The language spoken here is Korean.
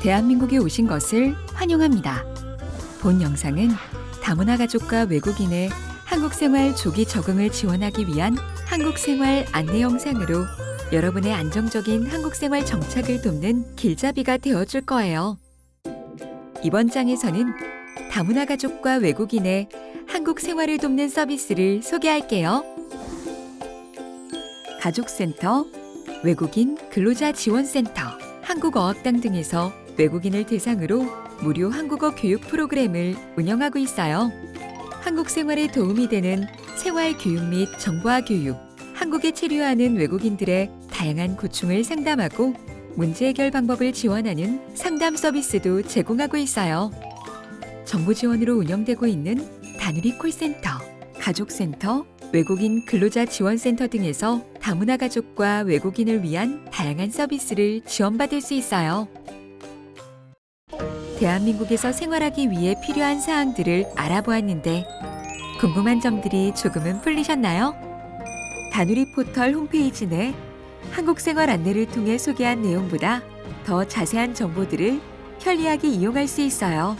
대한민국에 오신 것을 환영합니다. 본 영상은 다문화 가족과 외국인의 한국 생활 조기 적응을 지원하기 위한 한국 생활 안내 영상으로 여러분의 안정적인 한국 생활 정착을 돕는 길잡이가 되어 줄 거예요. 이번 장에서는 다문화 가족과 외국인의 한국 생활을 돕는 서비스를 소개할게요. 가족센터, 외국인 근로자 지원센터, 한국어학당 등에서 외국인을 대상으로 무료 한국어 교육 프로그램을 운영하고 있어요. 한국 생활에 도움이 되는 생활 교육 및 정보화 교육, 한국에 체류하는 외국인들의 다양한 고충을 상담하고 문제 해결 방법을 지원하는 상담 서비스도 제공하고 있어요. 정부 지원으로 운영되고 있는 다누리 콜센터, 가족센터, 외국인 근로자 지원센터 등에서 다문화 가족과 외국인을 위한 다양한 서비스를 지원받을 수 있어요. 대한민국에서 생활하기 위해 필요한 사항들을 알아보았는데 궁금한 점들이 조금은 풀리셨나요? 다누리 포털 홈페이지 내 한국 생활 안내를 통해 소개한 내용보다 더 자세한 정보들을 편리하게 이용할 수 있어요.